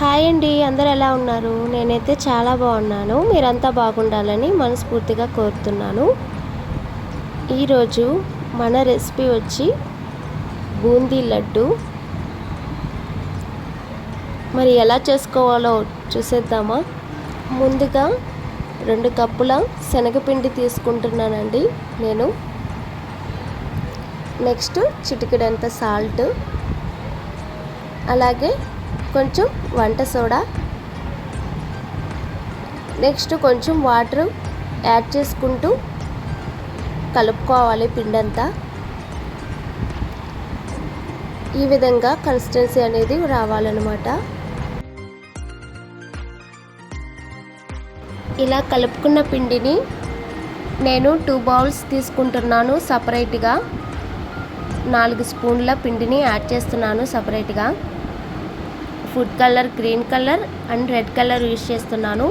Hi అండి అందరు ఎలా ఉన్నారు? నేనైతే చాలా బాగున్నాను. మీరంతా బాగుండాలని మనస్ఫూర్తిగా కోరుతున్నాను. ఈరోజు మన రెసిపీ వచ్చి బూందీ లడ్డు. మరి ఎలా చేసుకోవాలో చూసేద్దామా? ముందుగా రెండు కప్పుల శనగపిండి తీసుకుంటున్నానండి నేను. నెక్స్ట్ చిటికెడంత సాల్ట్. అలాగే కొంచెం వంట సోడా. నెక్స్ట్ కొంచెం వాటర్ యాడ్ చేసుకుంటూ కలుపుకోవాలి పిండంతా. ఈ విధంగా కన్సిస్టెన్సీ అనేది రావాలన్నమాట. ఇలా కలుపుకున్న పిండిని నేను టూ బౌల్స్ తీసుకుంటున్నాను సపరేట్గా నాలుగు స్పూన్ల పిండిని యాడ్ చేస్తున్నాను సపరేట్గా food colour green colour and red colour use చేస్తున్నాను.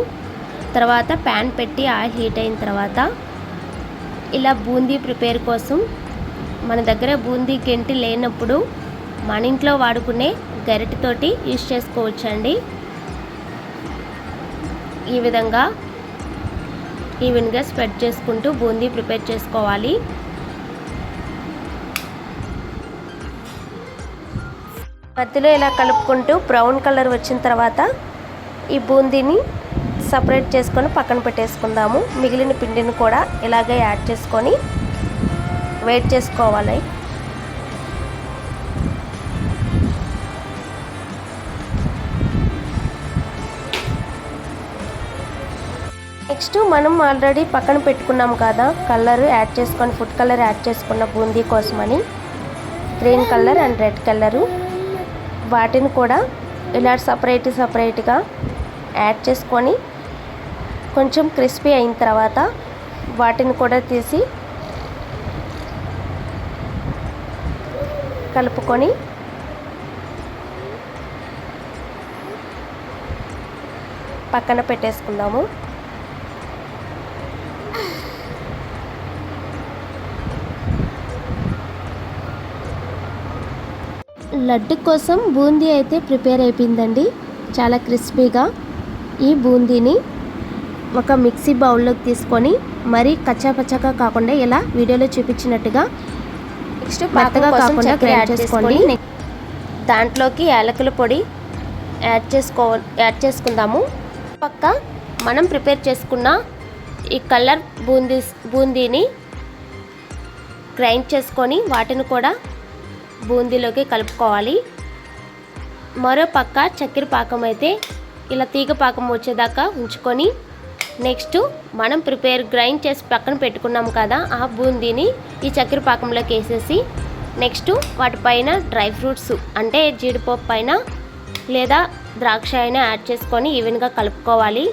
తర్వాత ప్యాన్ పెట్టి ఆయిల్ హీట్ అయిన తర్వాత ఇలా బూందీ ప్రిపేర్ కోసం మన దగ్గర బూందీ గెంటి లేనప్పుడు మన ఇంట్లో వాడుకునే గరిటెతోటి యూజ్ చేసుకోవచ్చండి. ఈ విధంగా ఈవెన్గా స్ప్రెడ్ చేసుకుంటూ బూందీ ప్రిపేర్ చేసుకోవాలి. మధ్యలో ఇలా కలుపుకుంటూ బ్రౌన్ కలర్ వచ్చిన తర్వాత ఈ బూందీని సపరేట్ చేసుకొని పక్కన పెట్టేసుకుందాము. మిగిలిన పిండిని కూడా ఇలాగే యాడ్ చేసుకొని వెయిట్ చేసుకోవాలి. నెక్స్ట్ మనం ఆల్రెడీ పక్కన పెట్టుకున్నాం కదా కలర్ యాడ్ చేసుకొని ఫుడ్ కలర్ యాడ్ చేసుకున్న బూందీ కోసమని. Green colour and red colour. వాటిని కూడా ఇలా సపరేట్ సపరేట్గా యాడ్ చేసుకొని కొంచెం క్రిస్పీ అయిన తర్వాత వాటిని కూడా తీసి కలుపుకొని పక్కన పెట్టేసుకుందాము. లడ్డు కోసం బూందీ అయితే ప్రిపేర్ అయిపోయిందండి. చాలా క్రిస్పీగా. ఈ బూందీని ఒక మిక్సీ బౌల్లోకి తీసుకొని మరీ కచ్చాపచ్చాగా కాకుండా ఇలా వీడియోలో చూపించినట్టుగా నెక్స్ట్ మెత్తగా కాకుండా యాడ్ చేసుకోండి దాంట్లోకి యాలకుల పొడి యాడ్ చేసుకో యాడ్ చేసుకుందాము. పక్క మనం ప్రిపేర్ చేసుకున్న ఈ కలర్ బూందీ బూందీని గ్రైండ్ చేసుకొని వాటిని కూడా బూందీలోకి కలుపుకోవాలి. మరో పక్క చక్కెర పాకం అయితే ఇలా తీగ పాకం వచ్చేదాకా ఉంచుకొని నెక్స్ట్ మనం ప్రిపేర్ గ్రైండ్ చేసి పక్కన పెట్టుకున్నాం కదా ఆ బూందీని ఈ చక్కెర పాకంలోకి వేసేసి నెక్స్ట్ వాటిపైన డ్రై ఫ్రూట్స్ అంటే జీడిపప్పు పైన లేదా ద్రాక్ష అయినా యాడ్ చేసుకొని ఈవెన్గా కలుపుకోవాలి.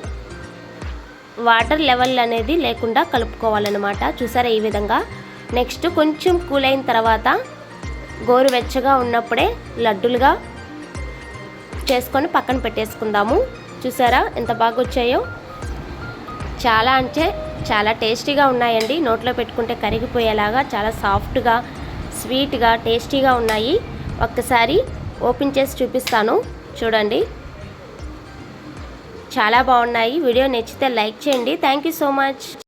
వాటర్ లెవెల్ అనేది లేకుండా కలుపుకోవాలన్నమాట. చూసారా ఈ విధంగా? నెక్స్ట్ కొంచెం కూల్ అయిన తర్వాత గోరువెచ్చగా ఉన్నప్పుడే లడ్డులుగా చేసుకొని పక్కన పెట్టేసుకుందాము. చూసారా ఎంత బాగా వచ్చాయో చాలా అంటే చాలా టేస్టీగా ఉన్నాయండి. నోట్లో పెట్టుకుంటే కరిగిపోయేలాగా చాలా సాఫ్ట్గా స్వీట్గా టేస్టీగా ఉన్నాయి. ఒక్కసారి ఓపెన్ చేసి చూపిస్తాను. చూడండి. చాలా బాగున్నాయి. వీడియో నచ్చితే లైక్ చేయండి. Thank you so much.